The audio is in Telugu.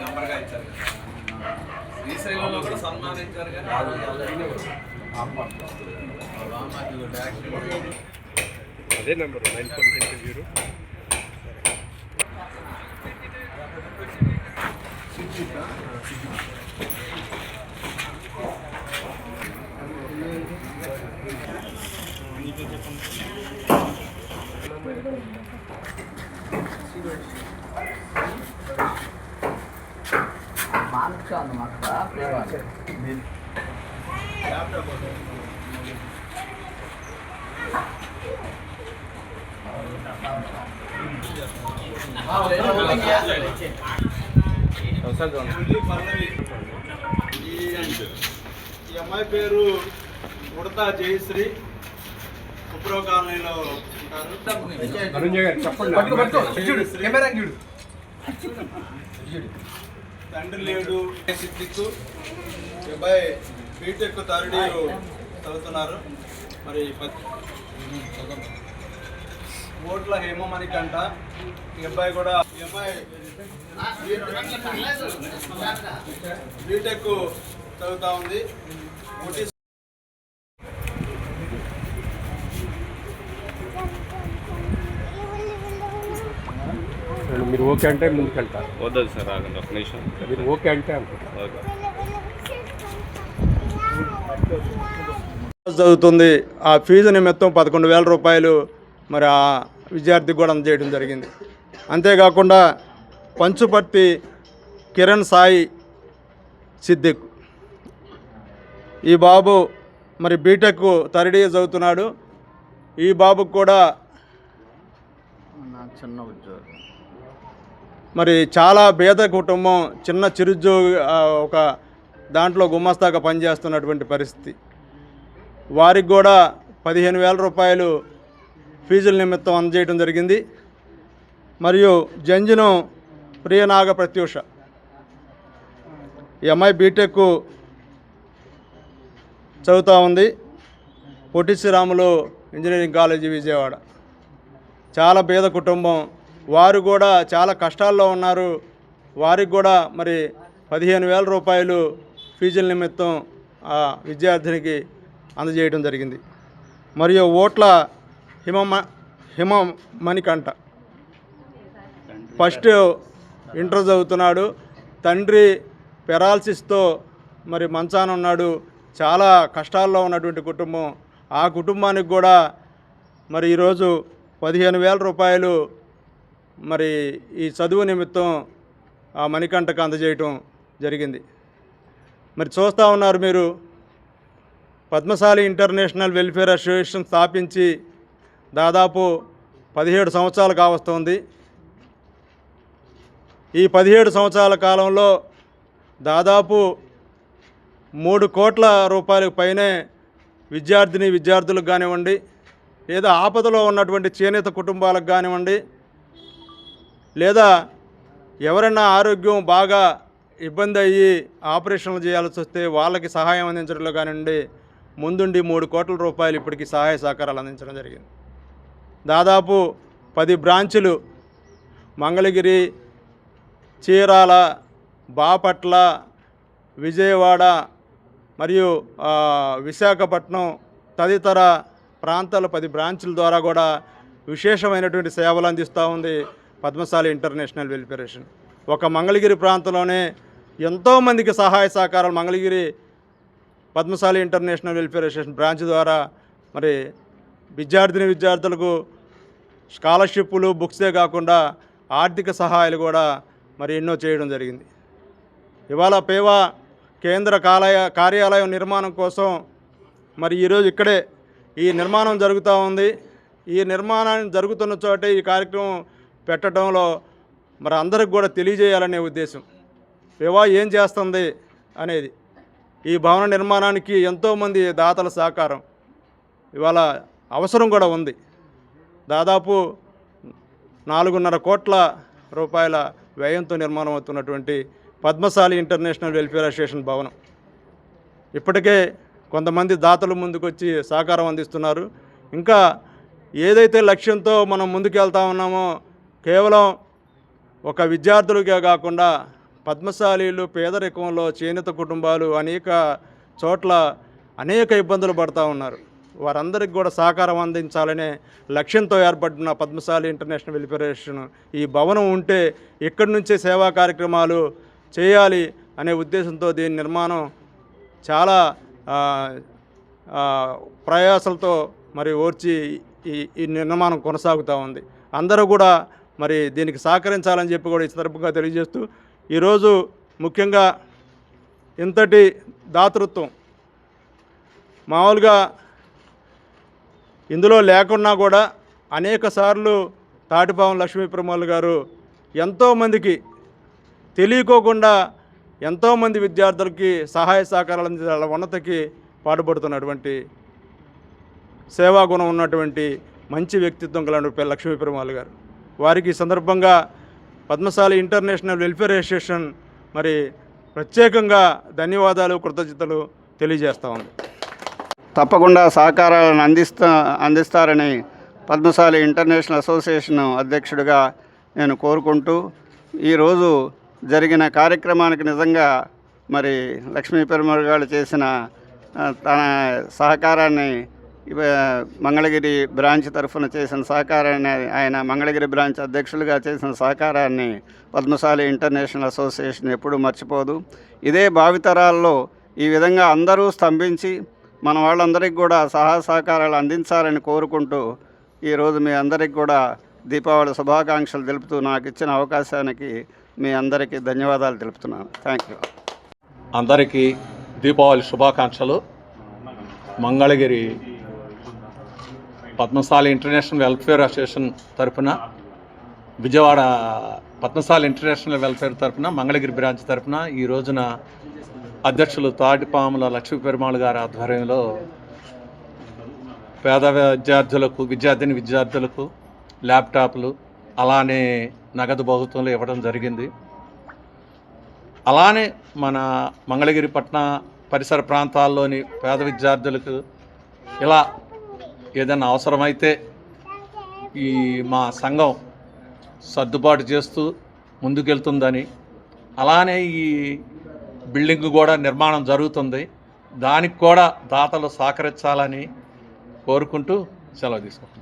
నెంబర్గా ఇచ్చారు శ్రీశైలంలో కూడా సన్మానించారు కానీ అదే number nine four nine zero. ఒకసారి చూడండి ఈ అమ్మాయి పేరు ఉడతా జయశ్రీ. కుప్రో కాలనీలో ఉంటారు. అరుణ్ గారు చెప్పండి. జయశ్రీ. తండ్రి లేడు. సిద్దిక్కు. అబ్బాయి బీటెక్ థర్డ్ ఇయర్ చదువుతున్నారు. మరి పద్- ఓట్ల హేమమణికంట ఈ అబ్బాయి కూడా ఈ అబ్బాయి బీటెక్ చదువుతా ఉంది. ఓటీ మీరు ఓకే అంటే ముందుకు వెళ్తారు వద్దదు సార్ ఆగండి ఒక నిమిషం. మీరు ఓకే అంటే అనుకుంటారు. ఓకే. చదువుతుంది ఆ ఫీజు నిమిత్తం పదకొండు వేల రూపాయలు మరి ఆ విద్యార్థికి కూడా అందజేయడం జరిగింది. అంతేకాకుండా పంచుపర్తి కిరణ్ సాయి సిద్దిక్. ఈ బాబు మరి బీటెక్ థర్డ్ ఇయర్ చదువుతున్నాడు. ఈ బాబుకు కూడా చిన్న ఉద్యోగం. మరి చాలా పేద కుటుంబం చిన్న చిరుద్యోగి ఒక దాంట్లో గుమ్మస్తాగా పనిచేస్తున్నటువంటి పరిస్థితి. వారికి కూడా పదిహేను వేల రూపాయలు ఫీజుల నిమిత్తం అందజేయడం జరిగింది. మరియు జంజనం ప్రియనాగ ప్రత్యూష ఈ అమ్మాయి బీటెక్ చదువుతూ ఉంది. Potti Sriramulu engineering college Vijayawada. చాలా పేద కుటుంబం వారు కూడా చాలా కష్టాల్లో ఉన్నారు. వారికి కూడా మరి పదిహేను వేల రూపాయలు ఫీజుల నిమిత్తం ఆ విద్యార్థినికి అందజేయడం జరిగింది. మరియు ఓట్ల హిమమ హిమ మణికంఠ ఫస్ట్ ఇంటర్ చదువుతున్నాడు. తండ్రి పెరాలసిస్తో మరి మంచాన ఉన్నాడు. చాలా కష్టాల్లో ఉన్నటువంటి కుటుంబం. ఆ కుటుంబానికి కూడా మరి ఈరోజు పదిహేను వేల రూపాయలు మరి ఈ చదువు నిమిత్తం ఆ మణికంఠకు అందజేయటం జరిగింది. మరి చూస్తూ ఉన్నారు మీరు పద్మశాలి ఇంటర్నేషనల్ వెల్ఫేర్ అసోసియేషన్ స్థాపించి దాదాపు పదిహేడు సంవత్సరాలు కావస్తుంది. ఈ పదిహేడు సంవత్సరాల కాలంలో దాదాపు మూడు కోట్ల రూపాయలకు పైనే విద్యార్థిని విద్యార్థులకు కానివ్వండి లేదా ఆపదలో ఉన్నటువంటి చేనేత కుటుంబాలకు కానివ్వండి లేదా ఎవరైనా ఆరోగ్యం బాగా ఇబ్బంది అయ్యి ఆపరేషన్లు చేయాల్సి వస్తే వాళ్ళకి సహాయం అందించడంలో కానివ్వండి ముందుండి మూడు కోట్ల రూపాయలు ఇప్పటికి సహాయ సహకారాలు అందించడం జరిగింది. దాదాపు పది బ్రాంచులు మంగళగిరి చీరాల బాపట్ల విజయవాడ మరియు విశాఖపట్నం తదితర ప్రాంతాల పది బ్రాంచుల ద్వారా కూడా విశేషమైనటువంటి సేవలు అందిస్తూ ఉంది. పద్మశాలి ఇంటర్నేషనల్ వెల్ఫేరేషన్ ఒక మంగళగిరి ప్రాంతంలోనే ఎంతోమందికి సహాయ సహకారాలు Mangalagiri Padmashali international welfare branch ద్వారా మరి విద్యార్థిని విద్యార్థులకు స్కాలర్షిప్లు బుక్సే కాకుండా ఆర్థిక సహాయాలు కూడా మరి ఎన్నో చేయడం జరిగింది. ఇవాళ పేవా కేంద్ర కాలయ కార్యాలయం నిర్మాణం కోసం మరి ఈరోజు ఇక్కడే ఈ నిర్మాణం జరుగుతూ ఉంది. ఈ నిర్మాణం జరుగుతున్న చోటే ఈ కార్యక్రమం పెట్టడంలో మరి అందరికి కూడా తెలియజేయాలనే ఉద్దేశం. వివా ఏం చేస్తుంది అనేది. ఈ భవన నిర్మాణానికి ఎంతోమంది దాతల సహకారం. ఇవాళ అవసరం కూడా ఉంది. దాదాపు నాలుగున్నర కోట్ల రూపాయల వ్యయంతో నిర్మాణం అవుతున్నటువంటి పద్మశాలి ఇంటర్నేషనల్ వెల్ఫేర్ అసోసియేషన్ భవనం. ఇప్పటికే కొంతమంది దాతలు ముందుకొచ్చి సహకారం అందిస్తున్నారు. ఇంకా ఏదైతే లక్ష్యంతో మనం ముందుకు వెళ్తా ఉన్నామో కేవలం ఒక విద్యార్థులకే కాకుండా పద్మశాలీలు పేదరికంలో చేనేత కుటుంబాలు అనేక చోట్ల అనేక ఇబ్బందులు పడుతూ ఉన్నారు. వారందరికీ కూడా సహకారం అందించాలనే లక్ష్యంతో ఏర్పడిన పద్మశాలి ఇంటర్నేషనల్ వెల్ఫరేషన్ ఈ భవనం ఉంటే ఇక్కడి నుంచే సేవా కార్యక్రమాలు చేయాలి అనే ఉద్దేశంతో దీని నిర్మాణం చాలా ప్రయాసలతో మరి ఓర్చి ఈ ఈ నిర్మాణం కొనసాగుతూ ఉంది. అందరూ కూడా మరి దీనికి సహకరించాలని చెప్పి కూడా ఈ సందర్భంగా తెలియజేస్తూ ఈరోజు ముఖ్యంగా ఇంతటి దాతృత్వం మామూలుగా ఇందులో లేకున్నా కూడా అనేక సార్లు తాటిపావం లక్ష్మీ ప్రమోల్ గారు ఎంతోమందికి తెలియకోకుండా ఎంతోమంది విద్యార్థులకి సహాయ సహకారాలు అందించాల ఉన్నతకి పాటుపడుతున్నటువంటి సేవాగుణం ఉన్నటువంటి మంచి వ్యక్తిత్వం కలటువంటి లక్ష్మీ పెరుమాల్ గారు. వారికి సందర్భంగా పద్మశాలి ఇంటర్నేషనల్ వెల్ఫేర్ అసోసియేషన్ మరి ప్రత్యేకంగా ధన్యవాదాలు కృతజ్ఞతలు తెలియజేస్తా ఉంది తప్పకుండా సహకారాలను అందిస్తా అందిస్తారని పద్మశాలి ఇంటర్నేషనల్ అసోసియేషన్ అధ్యక్షుడిగా నేను కోరుకుంటూ ఈరోజు జరిగిన కార్యక్రమానికి నిజంగా మరి లక్ష్మీ పెరుమల్ గారు చేసిన తన సహకారాన్ని మంగళగిరి బ్రాంచ్ తరఫున చేసిన సహకారాన్ని ఆయన మంగళగిరి బ్రాంచ్ అధ్యక్షులుగా చేసిన సహకారాన్ని పద్మశాలి ఇంటర్నేషనల్ అసోసియేషన్ ఎప్పుడూ మర్చిపోదు. ఇదే భావితరాల్లో ఈ విధంగా అందరూ స్తంభించి మన వాళ్ళందరికీ కూడా సహాయ సహకారాలు అందించాలని కోరుకుంటూ ఈరోజు మీ అందరికి కూడా దీపావళి శుభాకాంక్షలు తెలుపుతూ నాకు ఇచ్చిన అవకాశానికి మీ అందరికీ ధన్యవాదాలు తెలుపుతున్నాను. Thank you. అందరికీ దీపావళి శుభాకాంక్షలు. Mangalagiri Padmashali international welfare association తరపున విజయవాడ పద్మశాలి ఇంటర్నేషనల్ వెల్ఫేర్ తరపున మంగళగిరి బ్రాంచ్ తరపున ఈ రోజున అధ్యక్షులు తాటిపాముల లక్ష్మీ పెరుమాళ్ గారి ఆధ్వర్యంలో పేద విద్యార్థులకు విద్యార్థిని విద్యార్థులకు ల్యాప్టాప్లు అలానే నగదు బహుత్వంలో ఇవ్వడం జరిగింది. అలానే మన మంగళగిరి పట్టణ పరిసర ప్రాంతాల్లోని పేద విద్యార్థులకు ఇలా ఏదైనా అవసరమైతే ఈ మా సంఘం సర్దుబాటు చేస్తూ ముందుకెళ్తుందని అలానే ఈ బిల్డింగ్ కూడా నిర్మాణం జరుగుతుంది. దానికి కూడా దాతలు సహకరించాలని కోరుకుంటూ సెలవు తీసుకుంటున్నాను